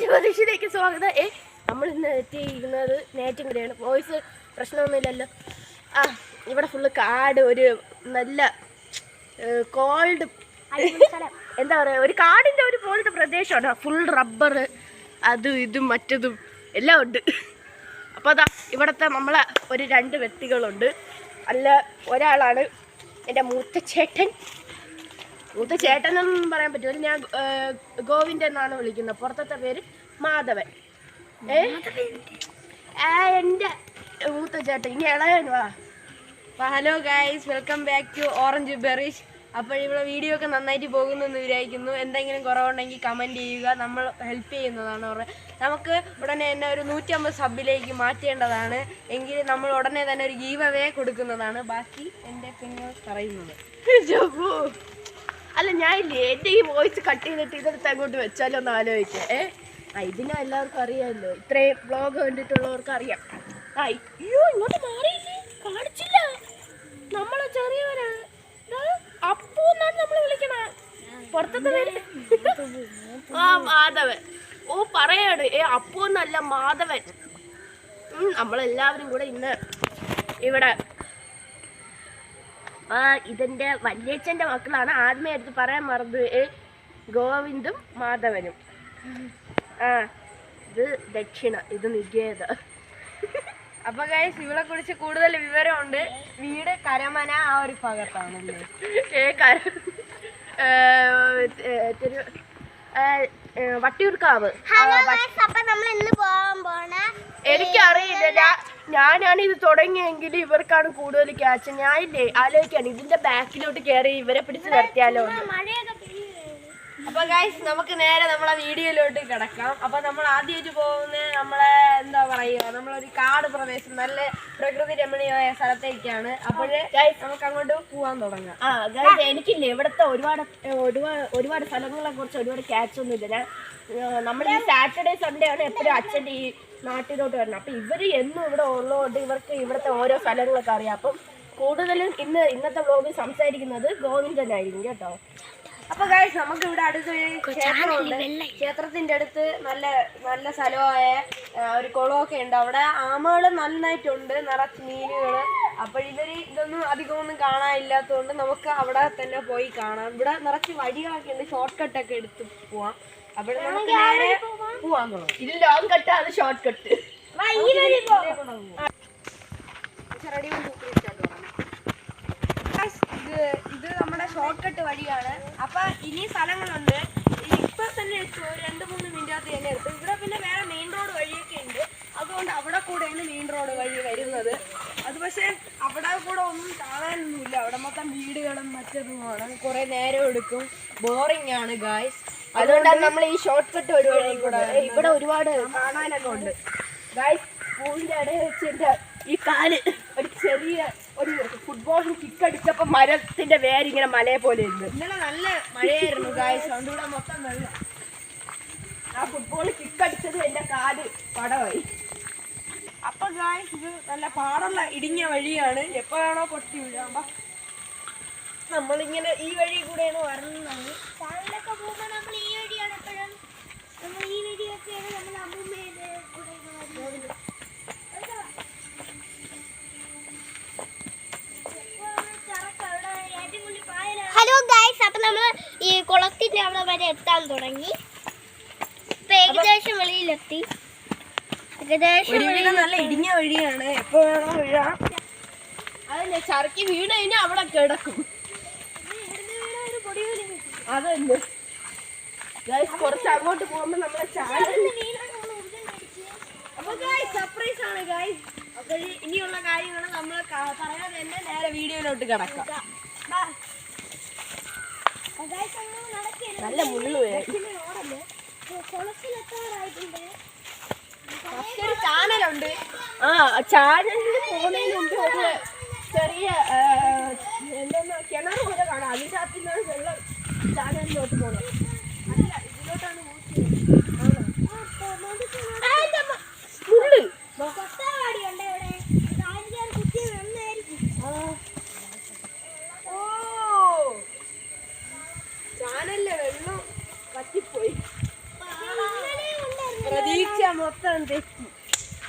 ജ്യോതിഷിലേക്ക് സ്വാഗതം. ഏ നമ്മൾ ഇന്ന് എത്തിയിരിക്കുന്നത് നേറ്റിങ്ങരെയാണ് വോയിസ് പ്രശ്നമൊന്നുമില്ലല്ലോ. ആ ഇവിടെ ഫുള്ള് കാട് ഒരു നല്ല കോൾഡ് എന്താ പറയുക ഒരു കാടിന്റെ ഒരു പോലത്തെ പ്രദേശമാണ്. ഫുൾ റബ്ബർ അതും ഇതും മറ്റതും എല്ലാം ഉണ്ട്. അപ്പോൾ അതാ ഇവിടുത്തെ നമ്മളെ ഒരു രണ്ട് വ്യക്തികളുണ്ട്. അല്ല ഒരാളാണ് എന്റെ മൂത്ത ചേട്ടൻ. മൂത്ത ചേട്ടനെന്നും പറയാൻ പറ്റുമോ ഞാൻ ഗോവിന്ദൻ എന്നാണ് വിളിക്കുന്നത്. പുറത്തത്തെ പേര് മാധവൻ. ഏ? എന്റെ മൂത്ത ചേട്ടൻ. ഇനി ഇളയൻ വാ. അപ്പോൾ hello guys welcome back to orange ബെറീഷ്. അപ്പോൾ ഇവിടെ വീഡിയോ ഒക്കെ നന്നായിട്ട് പോകുന്നെന്ന് വിചാരിക്കുന്നു. എന്തെങ്കിലും കുറവുണ്ടെങ്കിൽ കമന്റ് ചെയ്യുക. നമ്മൾ ഹെൽപ്പ് ചെയ്യുന്നതാണ് അവർ നമുക്ക് ഉടനെ തന്നെ ഒരു നൂറ്റമ്പത് സബിലേക്ക് മാറ്റേണ്ടതാണ്. എങ്കിൽ നമ്മൾ ഉടനെ തന്നെ ഒരു ഗീവ് അവേ കൊടുക്കുന്നതാണ്. ബാക്കി എന്റെ പിന്നെ പറയുന്നത്. അല്ല ഞാൻ ഇല്ലേ ഈ വോയിസ് കട്ട് ചെയ്തിട്ട് ഇതെടുത്ത് അങ്ങോട്ട് വെച്ചാലോ എന്ന് ആലോചിക്കാം. ഏ? ആ ഇതിനെ എല്ലാവർക്കും അറിയാമല്ലോ. ഇത്രയും ബ്ലോഗ് കണ്ടിട്ടുള്ളവർക്ക് അറിയാം. ആ അയ്യോ ഇങ്ങോട്ട് മാറി കാണിച്ചില്ല. നമ്മളെ ചെറിയവരാണ് അപ്പു എന്നാണ് നമ്മൾ വിളിക്കണ. പുറത്തത്തെ പേര് ആ മാധവൻ. ഓ പറയാണ്. ഏ അപ്പൂ എന്നല്ല മാധവൻ. നമ്മളെല്ലാവരും കൂടെ ഇന്ന് ഇവിടെ ആ ഇതെന്റെ വല്യച്ഛന്റെ മക്കളാണ്. ആദ്യമേ എടുത്ത് പറയാൻ മറന്നു. ഗോവിന്ദും മാധവനും. ആ ഇത് ദക്ഷിണ ഇത് നികേത. അപ്പൊ ഗൈസ് ഇവളെ കുറിച്ച് കൂടുതൽ വിവരമുണ്ട്. വീട് കരമന ആ ഒരു ഭാഗത്താണല്ലേ? ഏ കര തിരു വട്ടിയൂർക്കാവ്. ആ, വ- അപ്പൊ നമ്മൾ ഇന്ന് പോകാൻ പോണ എനിക്കറിയില്ല ഞാ- ഞാനാണ് ഇത് തുടങ്ങിയെങ്കിൽ ഇവർക്കാണ് കൂടുതൽ ക്യാച്ച് ഞാനില്ലേ ആലോചിക്കാണ് ഇതിന്റെ ബാക്കിലോട്ട് കയറി ഇവരെ പിടിച്ച് നിർത്തിയാലോ അപ്പൊ ഗൈസ് നമുക്ക് നേരെ നമ്മളെ വീഡിയോയിലോട്ട് കിടക്കാം. അപ്പൊ നമ്മൾ ആദ്യമായിട്ട് പോകുന്ന നമ്മളെ എന്താ പറയുക നമ്മളൊരു കാട് പ്രദേശം നല്ല പ്രകൃതി രമണീയമായ സ്ഥലത്തേക്കാണ്. അപ്പോഴേ നമുക്ക് അങ്ങോട്ട് പോവാൻ തുടങ്ങാം. ആ ഗൈസ് എനിക്കില്ലേ ഇവിടുത്തെ ഒരുപാട് ഒരുപാട് ഒരുപാട് സ്ഥലങ്ങളെ കുറിച്ച് ഒരുപാട് ക്യാച്ച് ഒന്നും ഇല്ല ഞാൻ നമ്മൾ ഈ സാറ്റർഡേ സൺഡേ ആണ് എപ്പോഴും അച്ഛന്റെ ഈ നാട്ടിലോട്ട് വരണം അപ്പം ഇവർ എന്നും ഇവിടെ ഉള്ളതുകൊണ്ട് ഇവർക്ക് ഇവിടുത്തെ ഓരോ സ്ഥലങ്ങളൊക്കെ അറിയാം. അപ്പം കൂടുതലും ഇന്ന് ഇന്നത്തെ വ്ലോഗിൽ സംസാരിക്കുന്നത് ഗോവിന്ദനായിരിക്കും കേട്ടോ. അപ്പൊ ഗൈസ് നമുക്ക് ഇവിടെ അടുത്തൊരു ക്ഷേത്രമുണ്ട് ക്ഷേത്രത്തിന്റെ അടുത്ത് നല്ല നല്ല സ്ഥലമായ ഒരു കുളമൊക്കെ ഉണ്ട്. അവിടെ ആമകൾ നന്നായിട്ടുണ്ട് നിറച്ച് മീനുകൾ അപ്പൊ ഇവർ ഇതൊന്നും അധികമൊന്നും കാണാനില്ലാത്തതുകൊണ്ട് നമുക്ക് അവിടെ തന്നെ പോയി കാണാം. ഇവിടെ നിറച്ച് വഴികളൊക്കെ ഉണ്ട്. ഷോർട്ട് കട്ടൊക്കെ എടുത്ത് പോവാം. അവിടെ നമുക്ക് നേരെ പോവാൻ ഇത് ലോങ് കട്ട് അത് ഷോർട്ട് കട്ട് ഇത് ഇത് നമ്മുടെ ഷോർട്ട് കട്ട് വഴിയാണ്. അപ്പൊ ഇനി സ്ഥലങ്ങളുണ്ട്. ഇപ്പൊ തന്നെ ഒരു രണ്ട് മൂന്ന് മിനിറ്റ് തന്നെ എടുത്തു. ഇവിടെ പിന്നെ വേറെ മെയിൻ റോഡ് വഴിയൊക്കെ ഉണ്ട്. അതുകൊണ്ട് അവിടെ കൂടെയാണ് മെയിൻ റോഡ് വഴി വരുന്നത്. അത് പക്ഷേ അവിടെ കൂടെ ഒന്നും കാണാനൊന്നുമില്ല അവിടെ മൊത്തം വീടുകളും മറ്റതുമാണ്. കുറെ നേരം എടുക്കും. ബോറിംഗ് ആണ് ഗായ്സ് അതുകൊണ്ടാണ് നമ്മൾ ഈ ഷോർട്ട് കട്ട് ഒരു വഴി കൂടെ ഇവിടെ ഒരുപാട് കാണാനൊക്കെ ഉണ്ട്. പൂവിന്റെ ഇടയിൽ വെച്ച് ഈ കാൽ ഒരു ചെറിയ ഒരു ഫുട്ബോൾ കിക്ക് അടിച്ചപ്പോ മരത്തിന്റെ വേരിങ്ങനെ മലയെ പോലെ ഉണ്ട്. ഇന്നലെ നല്ല മഴയായിരുന്നു ഗായ്സ് അതുകൊണ്ട് ഇവിടെ മൊത്തം വെള്ളം. ആ ഫുട്ബോൾ കിക്ക് അടിച്ചത് എന്റെ കാൽ പടമായി അപ്പൊ ഗായ്സ് ഇത് നല്ല പാറുള്ള ഇടിഞ്ഞ വഴിയാണ്. എപ്പോഴാണോ പൊട്ടി വീഴാം. ബാ. നമ്മളിങ്ങനെ ഈ വഴി കൂടെയാണ് വരുന്നത് ടൗണിലൊക്കെ പോകുമ്പോൾ നമ്മൾ ഈ വഴിയാണ് എപ്പോഴും. നമ്മൾ ഈ വഴിയൊക്കെയാണ് നമ്മൾ അമ്മൂമ്മയുടെ കൂടെ വരുന്നത്. ഹലോ ഗൈസ് അപ്പൊ നമ്മൾ ഈ കുളത്തിന്റെ അവിടെ വരെ എത്താൻ തുടങ്ങി. ഇപ്പൊ ഏകദേശം വെളിയിലെത്തി. ഏകദേശം നല്ല ഇടിഞ്ഞ വഴിയാണ്. എപ്പോ വേണോ വീഴാം. അതല്ലേ ചറക്കി വീണ് കഴിഞ്ഞാൽ അവിടെ കിടക്കും. അതല്ലേ. കുറച്ച് അങ്ങോട്ട് പോകുമ്പോ നമ്മളെ സർപ്രൈസ് ആണ് ഗായ്സ് അപ്പൊ ഇനിയുള്ള കാര്യങ്ങൾ നമ്മൾ പറയാതെ തന്നെ നേരെ വീഡിയോയിലോട്ട് കിടക്കാം. നല്ല മുള്ളു ചാനലുണ്ട്. ആ ചാനലിൽ പോകുന്നതിന് മുമ്പ് ഒരു ചെറിയ എന്തെന്ന് കിണർ പോലെ കാണാം. അതിന്റെ അകത്തുനിന്നാണ് വെള്ളം ഉണ്ടായിരുന്നു മൊത്തം തെറ്റി.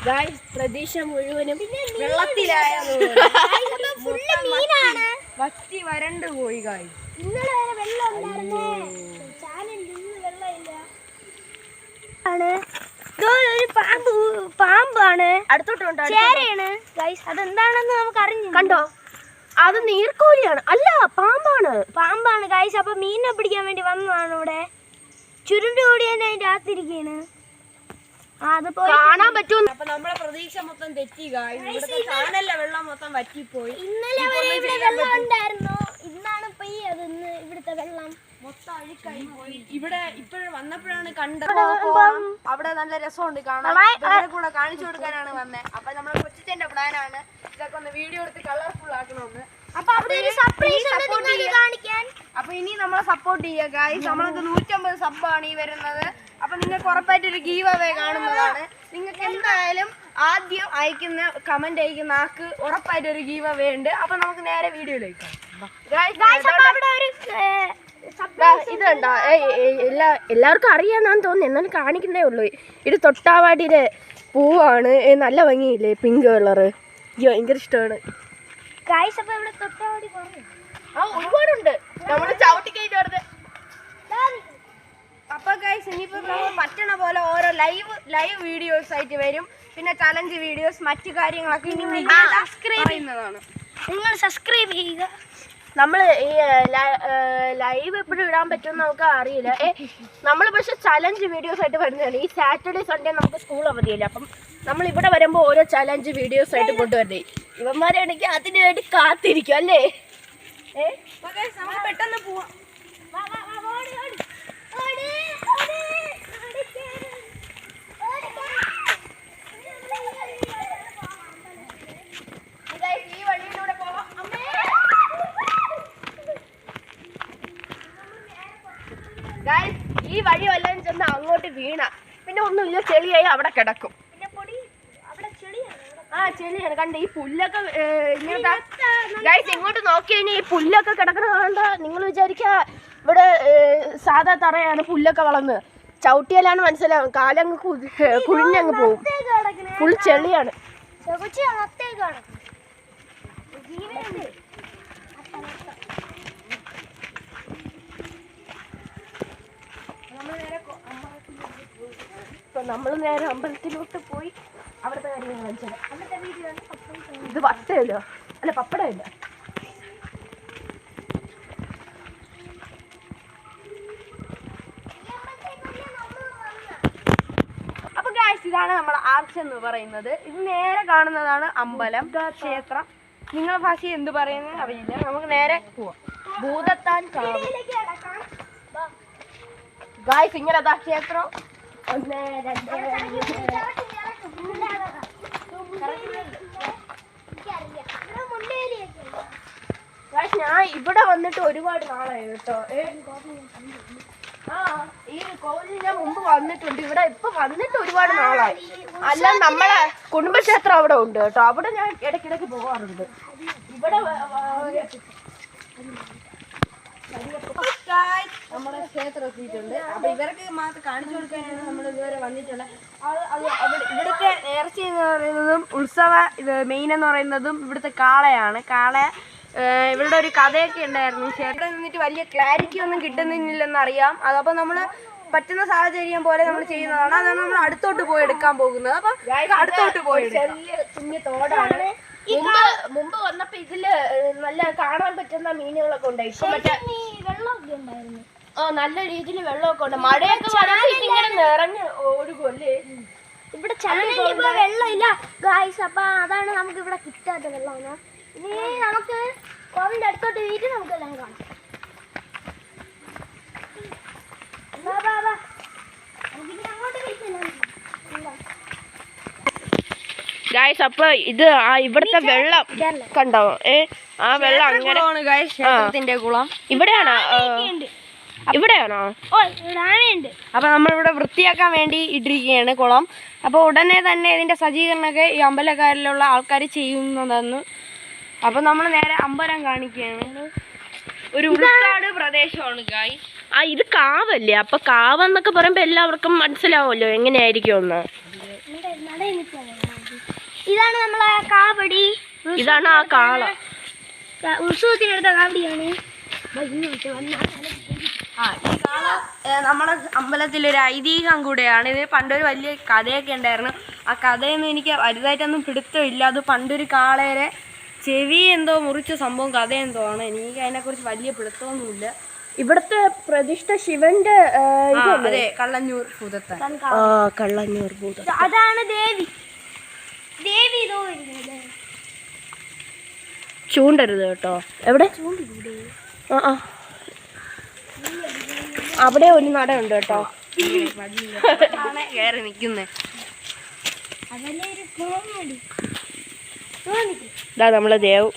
ഗായ്സ് പ്രതീക്ഷ മുഴുവനും വെള്ളത്തിലായ വറ്റി വരണ്ടു പോയി കായ് ഇന്നലെ വരെ വെള്ളം ഉണ്ടായിരുന്നേ. ചാനലിൽ ഇന്ന് വെള്ളമില്ല ആണ്. ഒരു പാമ്പ് പാമ്പാണ്. അടുത്തോട്ടുണ്ടോ ചേരയാണ്. ഗൈസ് അതെന്താണെന്ന് നമുക്ക് അറിഞ്ഞു കണ്ടോ? അത് നീർക്കോലിയാണ്. അല്ല പാമ്പാണ്. പാമ്പാണ്. ഗൈസ് അപ്പൊ മീനിനെ പിടിക്കാൻ വേണ്ടി വന്നതാണ് ഇവിടെ. ചുരുണ്ട് കൂടി തന്നെ അതിന്റെ അകത്തിരിക്കാണ് പോയി കാണാൻ പറ്റുമോ? അപ്പൊ നമ്മളെ പ്രതീക്ഷ മൊത്തം തെറ്റി ഇവിടുത്തെ ചാനലിലെ വെള്ളം മൊത്തം വറ്റിപ്പോയി. ഇന്നലെ വരെ ഇവിടെ വെള്ളം ഉണ്ടായിരുന്നു? ഇന്നാണ് ഇപ്പൊ ഈ അത് ഇന്ന് ഇവിടുത്തെ വെള്ളം. മൊത്തം അഴുക്കായി പോയി. ഇവിടെ ഇപ്പോഴും വന്നപ്പോഴാണ് കണ്ടത്. അവിടെ നല്ല രസമുണ്ട് കാണാൻ. കൂടെ കാണിച്ചു കൊടുക്കാനാണ് വന്നേ. അപ്പൊ നമ്മുടെ കൊച്ചിന്റെ പ്ലാനാണ് ഇതൊക്കെ ഒന്ന് വീഡിയോ എടുത്ത് കളർഫുൾ ആക്കണമെന്ന്. അപ്പൊ ഇനി നമ്മളെ സപ്പോർട്ട് ചെയ്യുക ഗായ്സ് നമ്മളൊക്കെ നൂറ്റമ്പത് സബ്ബാണ് ഈ വരുന്നത്. അപ്പൊ നിങ്ങൾക്ക് ഉറപ്പായിട്ട് ഒരു ഗീവ് അവേ കാണുന്നതാണ്. നിങ്ങൾക്ക് എന്തായാലും ആദ്യം അയക്കുന്ന കമന്റ് അയക്കുന്ന ആൾക്ക് ഉറപ്പായിട്ട് ഒരു ഗീവ് അവേ ഉണ്ട്. അപ്പൊ നമുക്ക് നേരെ വീഡിയോയിലേക്ക് ഇതുണ്ടോ? എല്ലാ എല്ലാവർക്കും അറിയാന്നാന്ന് തോന്നുന്നു. എന്നാലും കാണിക്കുന്നേ ഉള്ളൂ. ഇത് തൊട്ടാവാടിയിലെ പൂവാണ്. നല്ല ഭംഗിയില്ലേ? പിങ്ക് കളറ് അയ്യോ ഭയങ്കര ഇഷ്ടമാണ്. ഒരുപാടുണ്ട്. നമ്മൾ ചവിട്ടി കഴിഞ്ഞ അപ്പൊ ഗൈസ് ഇനിയിപ്പോ നമ്മൾ പറ്റണ പോലെ ഓരോ ലൈവ് ലൈവ് വീഡിയോസ് ആയിട്ട് വരും. പിന്നെ ചലഞ്ച് വീഡിയോസ് മറ്റു കാര്യങ്ങളൊക്കെ ഇനി സബ്സ്ക്രൈബ് ചെയ്യുന്നതാണ് നിങ്ങൾ സബ്സ്ക്രൈബ് ചെയ്യുക. നമ്മൾ ഈ ലൈവ് എപ്പോഴും ഇടാൻ പറ്റുമെന്ന് നമുക്ക് അറിയില്ല. നമ്മൾ പക്ഷെ ചലഞ്ച് വീഡിയോസ് ആയിട്ട് വരുന്നതാണ്. ഈ സാറ്റർഡേ സൺഡേ നമുക്ക് സ്കൂൾ അവധിയല്ലേ അപ്പം നമ്മൾ ഇവിടെ വരുമ്പോൾ ഓരോ ചലഞ്ച് വീഡിയോസ് ആയിട്ട് കൊണ്ടുവരുന്നേ. ഇവന്മാരാണെങ്കിൽ അതിന് വേണ്ടി കാത്തിരിക്കും അല്ലേ? ഏ? പെട്ടെന്ന് പോവാം. Guys, ഈ വഴി വല്ലതും ചെന്ന് അങ്ങോട്ട് വീണ. പിന്നെ ഒന്നുമില്ല ചെളിയായി അവിടെ കിടക്കും. ആ ചെളിയാണ്. കണ്ട ഈ പുല്ലൊക്കെ ഇങ്ങനത്തെ ഗൈസ് ഇങ്ങോട്ട് നോക്കി കഴിഞ്ഞാൽ ഈ പുല്ലൊക്കെ കിടക്കണ കണ്ട? നിങ്ങൾ വിചാരിക്ക ഇവിടെ സാധാ തറയാണ് പുല്ലൊക്കെ വളർന്ന്. ചവിട്ടിയാലാണ് മനസ്സിലാവും. കാലങ്ങ് കുഴിഞ്ഞങ്ങ് പോകും. ഫുൾ ചെളിയാണ്. ഇപ്പൊ നമ്മൾ നേരെ അമ്പലത്തിലോട്ട് പോയി അവിടുത്തെ കാര്യങ്ങൾ കാണിച്ചത് അന്നത്തെ വീഡിയോ. ഇത് വട്ടയല്ലോ? അല്ല പപ്പടമല്ല അപ്പോൾ ഗായ്സ് ഇതാണ് നമ്മൾ ആർച്ച് എന്ന് പറയുന്നത്. ഇത് നേരെ കാണുന്നതാണ് അമ്പലം ക്ഷേത്രം. നിങ്ങൾ ഭാഷ എന്ത് പറയുന്നത് അറിയില്ല. നമുക്ക് നേരെ പോവാം. ഭൂതത്താൻ കാണാം. ഗായ്സ് ഇങ്ങനെ ക്ഷേത്രം? ഒന്ന് രണ്ട് ഞാൻ ഇവിടെ വന്നിട്ട് ഒരുപാട് നാളായി കേട്ടോ ആ ഈ കോവിലിൽ ഞാൻ മുമ്പ് വന്നിട്ടുണ്ട് ഇവിടെ ഇപ്പൊ വന്നിട്ട് ഒരുപാട് നാളായി അല്ല നമ്മളെ കുടുംബക്ഷേത്രം അവിടെ ഉണ്ട് കേട്ടോ അവിടെ ഞാൻ ഇടയ്ക്കിടയ്ക്ക് പോകാറുണ്ട് ഇവിടെ നമ്മുടെ ക്ഷേത്രം എത്തിയിട്ടുണ്ട്. അപ്പൊ ഇവർക്ക് മാത്രം കാണിച്ചു കൊടുക്കാനാണ് നമ്മൾ ഇതുവരെ വന്നിട്ടുള്ളത്. ഇവിടുത്തെ നേർച്ച എന്ന് പറയുന്നതും ഉത്സവ ഇത് മെയിൻ എന്ന് പറയുന്നതും ഇവിടുത്തെ കാളയാണ്. കാള ഇവിടെ ഇവരുടെ ഒരു കഥയൊക്കെ ഉണ്ടായിരുന്നു. ക്ഷേത്രം ഇവിടെ നിന്നിട്ട് വലിയ ക്ലാരിറ്റി ഒന്നും കിട്ടുന്നില്ലെന്ന് അറിയാം. അതപ്പോൾ നമ്മൾ പറ്റുന്ന സാഹചര്യം പോലെ നമ്മൾ ചെയ്യുന്നതാണ്. അതാണ് നമ്മൾ അടുത്തോട്ട് പോയി എടുക്കാൻ പോകുന്നത്. അപ്പൊ അടുത്തോട്ട് പോയി തോടാണ്. മുമ്പ് മുമ്പ് വന്നപ്പോ ഇതിൽ നല്ല കാണാൻ പറ്റുന്ന മീനുകളൊക്കെ ഉണ്ടായി ഇപ്പൊ മറ്റേ ഈ വെള്ളമൊക്കെ ഉണ്ടായിരുന്നു. നല്ല രീതിയിൽ വെള്ളമൊക്കെ ഉണ്ട്. മഴയൊക്കെ ഇങ്ങനെ നിറഞ്ഞ് ഒഴുകുമല്ലേ ഇവിടെ ചാനലിൽ ഇപ്പൊ വെള്ളമില്ല. ഗായ്സ് അപ്പൊ അതാണ് നമുക്ക് ഇവിടെ കിട്ടാത്ത വെള്ളം ഇനി നമുക്ക് കോവിന്റെ അടുത്തോട്ട് വീട്ടിൽ നമുക്ക് എല്ലാം കാണാം. ഗായ്സ് അപ്പൊ ഇത് ആ ഇവിടുത്തെ വെള്ളം കണ്ടോ? ഏ ആ വെള്ളം അങ്ങനെ ഇവിടെയാണ് ഇവിടെയാണോ? ഓ ഇവിടെ ആനയുണ്ട് അപ്പൊ നമ്മളിവിടെ വൃത്തിയാക്കാൻ വേണ്ടി ഇട്ടിരിക്കുകയാണ് കുളം. അപ്പൊ ഉടനെ തന്നെ ഇതിന്റെ സജ്ജീകരണമൊക്കെ ഈ അമ്പലക്കാരിലുള്ള ആൾക്കാർ ചെയ്യുന്നതെന്ന്. അപ്പൊ നമ്മൾ നേരെ അമ്പലം കാണിക്കുകയാണ്. ഒരു ഉൾക്കാട് പ്രദേശമാണ് ഗായ് ആ ഇത് കാവല്ലേ? അപ്പൊ കാവെന്നൊക്കെ പറയുമ്പോ എല്ലാവർക്കും മനസ്സിലാവുമല്ലോ എങ്ങനെയായിരിക്കും ഒന്ന് ഇതാണ് നമ്മളെ കാവടി. ഇതാണ് ആ കാള. ഉത്സവത്തിനടുത്ത ഉത്സവത്തിനെടുത്ത കാവടിയാണ്. ആ ഈ കാള നമ്മുടെ അമ്പലത്തിൽ ഒരു ഐതിഹ്യം കൂടെയാണ്. ഇത് പണ്ടൊരു വലിയ കഥയൊക്കെ ഉണ്ടായിരുന്നു. ആ കഥയൊന്നും എനിക്ക് വലുതായിട്ടൊന്നും പിടുത്തമില്ല. അത് പണ്ടൊരു കാളേരെ ചെവി എന്തോ മുറിച്ച സംഭവം കഥ എന്തോ ആണ്. എനിക്ക് അതിനെക്കുറിച്ച് വലിയ പിടുത്തമൊന്നുമില്ല. ഇവിടുത്തെ പ്രതിഷ്ഠ ശിവന്റെ അതെ കള്ളഞ്ഞൂർ ഭൂതത്തെ ആ കള്ളഞ്ഞൂർ ഭൂതം അതാണ് ദേവി. ദേവി ഇതോ ചൂണ്ടരുത് കേട്ടോ. എവിടെ? ആ ആ. അവിടെ ഒരു നടയുണ്ട് കേട്ടോ. ആണ് കയറി കോമഡി. ഇതാ നമ്മളെ ദേവ്.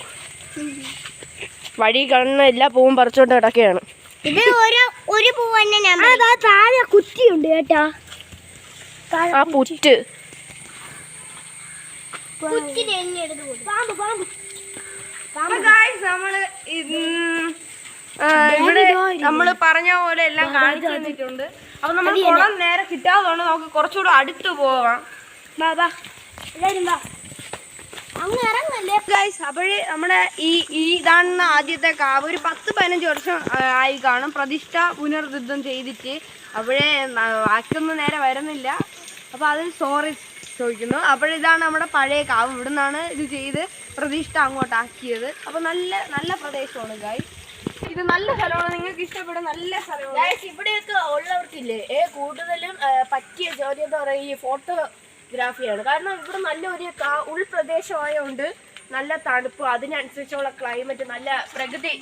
വഴി കാണുന്ന എല്ലാ പൂവും പറിച്ചോണ്ട് കിടക്കുകയാണ് ഇത് ഒരു ഒരു പൂ തന്നെ ഞാൻ അതാ താഴെ കുറ്റിയുണ്ട് കേട്ടാ. ആ പുറ്റ്. നമ്മൾ ഇവിടെ നമ്മൾ പറഞ്ഞ പോലെ എല്ലാം കാണിച്ചു തന്നിട്ടുണ്ട്. അപ്പൊ നമ്മൾ കുളം നേരെ കിട്ടാതാണ് നമുക്ക് കുറച്ചുകൂടെ അടുത്ത് പോവാം. ഗൈസ് അപ്പോഴേ നമ്മുടെ ഈ ഈ ഇതാണ് ആദ്യത്തെ കാവ് ഒരു പത്ത് പതിനഞ്ച് വർഷം ആയി കാണും. പ്രതിഷ്ഠ പുനർയുദ്ധം ചെയ്തിട്ട് അപ്പോഴേ വാക്കൊന്നും നേരെ വരുന്നില്ല. അപ്പോൾ അതിന് സോറി ചോദിക്കുന്നു. അപ്പോഴിതാണ് നമ്മുടെ പഴയ കാവ്. ഇവിടുന്നാണ് ഇത് ചെയ്ത് പ്രതിഷ്ഠ അങ്ങോട്ടാക്കിയത്. അപ്പോൾ നല്ല നല്ല പ്രദേശമാണ് ഗൈസ് ഇത് നല്ല സ്ഥലമാണ്. നിങ്ങൾക്ക് ഇഷ്ടപ്പെടും നല്ല സ്ഥലമാണ്. ഇവിടെയൊക്കെ ഉള്ളവർക്കില്ലേ ഏ കൂടുതലും പറ്റിയ ജോലി എന്ന് പറയുക ഈ ഫോട്ടോഗ്രാഫിയാണ്. കാരണം ഇവിടെ നല്ല ഒരു ഉൾപ്രദേശമായതുകൊണ്ട് നല്ല തണുപ്പ് അതിനനുസരിച്ചുള്ള ക്ലൈമറ്റ് നല്ല പ്രകൃതി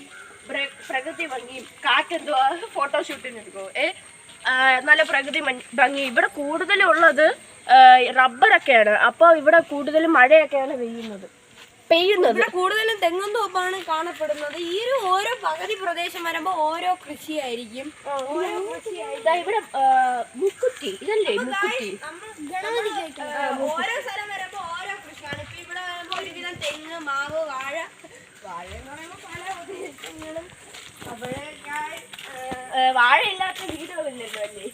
പ്ര- പ്രകൃതി ഭംഗിയും കാറ്റെന്തോ ഫോട്ടോഷൂട്ടിന് എടുക്കുമോ ഏ നല്ല പ്രകൃതി ഭംഗി. ഇവിടെ കൂടുതലുള്ളത് റബ്ബറൊക്കെയാണ് അപ്പോൾ ഇവിടെ കൂടുതലും മഴയൊക്കെയാണ് പെയ്യുന്നത്. പെയ്യുന്നത്. കൂടുതലും തെങ്ങും തോപ്പാണ് കാണപ്പെടുന്നത്. ഈ ഒരു ഓരോ പകുതി പ്രദേശം വരുമ്പോൾ ഓരോ കൃഷിയായിരിക്കും. ഇവിടെ മുക്കുറ്റി ഇതല്ലേ മുക്കുറ്റി ഓരോ സ്ഥലം വരുമ്പോ ഓരോ കൃഷിയാണ്. ഇപ്പൊ ഇവിടെ വരുമ്പോ ഒരുവിധം തെങ്ങ് മാവ് വാഴ. വാഴ എന്ന് പറയുമ്പോ പല ഉദ്ദേശങ്ങളും അപ്പോഴേ ഞാൻ വാഴയില്ലാത്ത വീടുകളില്ലല്ലോ അല്ലേ?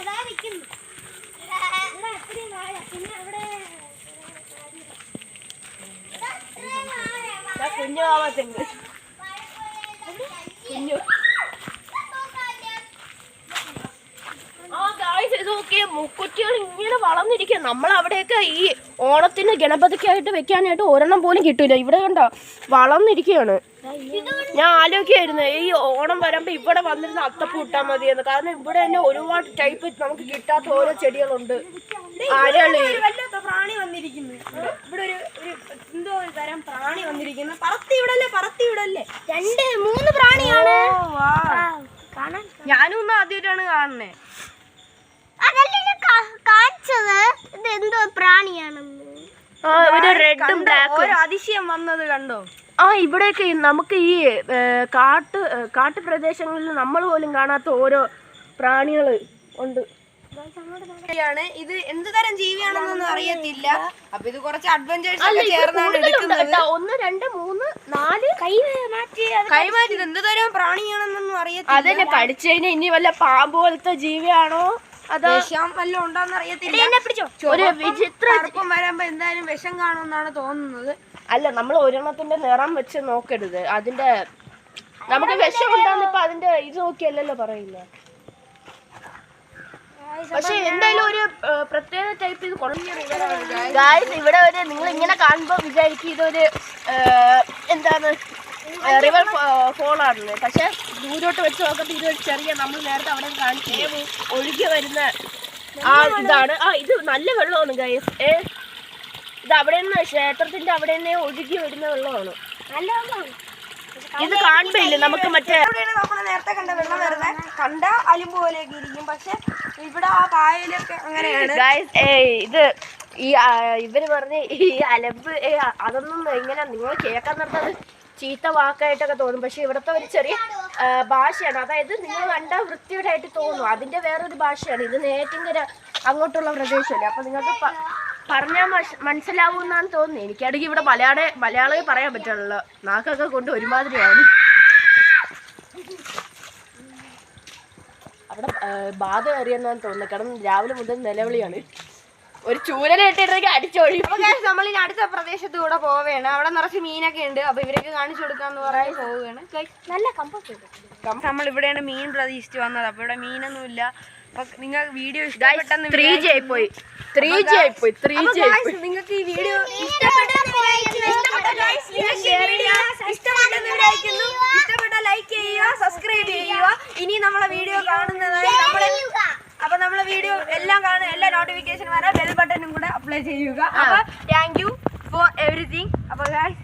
ഇതാ കുഞ്ഞു മാവ തെങ്ങ് കുഞ്ഞു. ആ ഗായ്സ് ഇത് നോക്കിയേ മുക്കുറ്റികൾ ഇങ്ങനെ വളർന്നിരിക്കുക നമ്മൾ അവിടെയൊക്കെ ഈ ഓണത്തിന് ഗണപതിക്കായിട്ട് വെക്കാനായിട്ട് ഒരെണ്ണം പോലും കിട്ടൂല. ഇവിടെ കണ്ടോ വളർന്നിരിക്കുകയാണ്. ഞാൻ ആലോചിക്കായിരുന്നു ഈ ഓണം വരുമ്പോ ഇവിടെ വന്നിരുന്ന അത്തപ്പൂ ഇട്ടാൽ മതിയെന്ന്. കാരണം ഇവിടെ തന്നെ ഒരുപാട് ടൈപ്പ് നമുക്ക് കിട്ടാത്ത ഓരോ ചെടികളുണ്ട്. പ്രാണി വന്നിരിക്കുന്നു. ഇവിടെ ഒരു ഒരു എന്തോ ഒരു തരം പ്രാണി വന്നിരിക്കുന്നു. പറത്തി പറത്തി രണ്ട് മൂന്ന് പ്രാണിയാണ്. ഞാനും ഒന്ന് ആദ്യമായിട്ടാണ് കാണുന്നേ. കാണിച്ചത്. ഇത് എന്തോ പ്രാണിയാണെന്ന്. ആ ഒരു റെഡും ബ്ലാക്കും ഒരു അതിശയം വന്നത് കണ്ടോ? ആ ഇവിടെയൊക്കെ നമുക്ക് ഈ കാട്ട് കാട്ടുപ്രദേശങ്ങളിൽ നമ്മൾ പോലും കാണാത്ത ഓരോ പ്രാണികൾ ഉണ്ട്. ാണ് ഇത് എന്ത് തരം ജീവിയാണെന്നൊന്നും അറിയത്തില്ല. അപ്പൊ ഇത് കുറച്ച് അഡ്വഞ്ചേഴ്സ് ഒക്കെ ചേർന്നാണ് എടുക്കുന്നത്. ഒന്ന് രണ്ട് മൂന്ന് നാല്. കൈ മാറ്റി അത് കൈമാറ്റി ഇത് എന്ത് തരം പ്രാണിയാണെന്നൊന്നും അറിയത്തില്ല. അതന്നെ പഠിച്ചതിന് ഇനി വല്ല പാമ്പ് പോലത്തെ ജീവിയാണോ? അതോ വിഷം വല്ലതും ഉണ്ടോന്ന് അറിയത്തില്ല ഒരു വിചിത്ര വരുമ്പോ എന്തായാലും വിഷം കാണുമെന്നാണ് തോന്നുന്നത്. അല്ല നമ്മൾ ഒരെണ്ണത്തിന്റെ നിറം വെച്ച് നോക്കരുത്. അതിന്റെ നമുക്ക് വിഷം ഉണ്ടാകുന്ന ഇപ്പൊ അതിന്റെ ഇത് നോക്കിയല്ലല്ലോ പറയുന്നത് പക്ഷെ എന്തായാലും ഒരു പ്രത്യേക ടൈപ്പ് ഇത് ഗായ്സ് ഇവിടെ ഒരു നിങ്ങൾ ഇങ്ങനെ കാണുമ്പോൾ വിചാരിക്കും ഇതൊരു എന്താണ്? റിവർ ഫോൾ ആണെന്ന്. പക്ഷെ ദൂരോട്ട് വെച്ച് നോക്കുമ്പോൾ ഇതൊരു ചെറിയ നമ്മൾ നേരത്തെ അവിടെ കാണിച്ചു ഒഴുകി വരുന്ന ആ ഇതാണ്. ആ ഇത് നല്ല വെള്ളമാണ് ഗായ്സ് ഏ ഇത് അവിടെ നിന്ന് ക്ഷേത്രത്തിന്റെ അവിടെ നിന്ന് ഒഴുകി വരുന്ന വെള്ളമാണ്. നല്ല വെള്ളമാണ്. ഇത് കാണുമ്പില്ലേ നമുക്ക് മറ്റേ നമ്മൾ നേരത്തെ കണ്ട വെള്ളം വരുന്നത് കണ്ട അലിമ്പ് പോലെയൊക്കെ ഇരിക്കും. പക്ഷെ ഇവിടെ ആ കായലൊക്കെ അങ്ങനെയാണ്. ഇത് ഈ ഇവർ പറഞ്ഞ് ഈ അലമ്പ് അതൊന്നും ഇങ്ങനെ നിങ്ങൾ കേൾക്കാൻ നിർത്തത് ചീത്ത വാക്കായിട്ടൊക്കെ തോന്നും. പക്ഷെ ഇവിടുത്തെ ഒരു ചെറിയ ഭാഷയാണ്. അതായത് നിങ്ങൾ കണ്ട വൃത്തിയുടെ ആയിട്ട് തോന്നും അതിന്റെ വേറൊരു ഭാഷയാണ്. ഇത് നേറ്റിങ്കര അങ്ങോട്ടുള്ള പ്രദേശമല്ലേ. അപ്പൊ നിങ്ങൾക്ക് പറഞ്ഞാൽ മനസ്സിലാവുമെന്നാണ് തോന്നുന്നത്. എനിക്കാണെങ്കിൽ ഇവിടെ മലയാള മലയാളമേ പറയാൻ പറ്റുള്ളൂ. നാക്കൊക്കെ കൊണ്ട് ഒരുമാതിരിയാണ്. അവിടെ ബാധ കയറിയെന്നാണ് തോന്നുന്നത്. കാരണം രാവിലെ മുതൽ നിലവിളിയാണ്. ഒരു ചൂരൽ ഇട്ടിട്ടെങ്കിൽ അടിച്ചൊഴി നമ്മൾ ഇനി അടുത്ത പ്രദേശത്ത് കൂടെ പോവുകയാണ്. അവിടെ നിറച്ച് മീനൊക്കെ ഉണ്ട്. അപ്പൊ ഇവരൊക്കെ കാണിച്ചു കൊടുക്കാന്ന് പറയാൻ പോവുകയാണ്. നല്ല കമ്പസ് നമ്മൾ ഇവിടെയാണ് മീൻ പ്രതീക്ഷിച്ച് വന്നത്. അപ്പൊ ഇവിടെ മീനൊന്നുമില്ല. നിങ്ങൾ വീഡിയോ ഇഷ്ടപ്പെട്ടെന്ന് ത്രീ ജി ആയി പോയി. ത്രീ ജി ആയി പോയി ത്രീ ജി ആയി പോയി. നിങ്ങൾക്ക് ഈ വീഡിയോ ഇഷ്ടപ്പെട്ട ലൈക്ക് ചെയ്യുക. സബ്സ്ക്രൈബ് ചെയ്യുക. ഇനി നമ്മളെ വീഡിയോ കാണുന്നതായി നമ്മളെ അപ്പൊ നമ്മളെ വീഡിയോ എല്ലാം കാണുക എല്ലാ നോട്ടിഫിക്കേഷൻ വരാൻ ബെൽ ബട്ടണും കൂടെ അപ്ലൈ ചെയ്യുക. അപ്പൊ താങ്ക് യു ഫോർ എവറിഥിങ് അപ്പൊ guys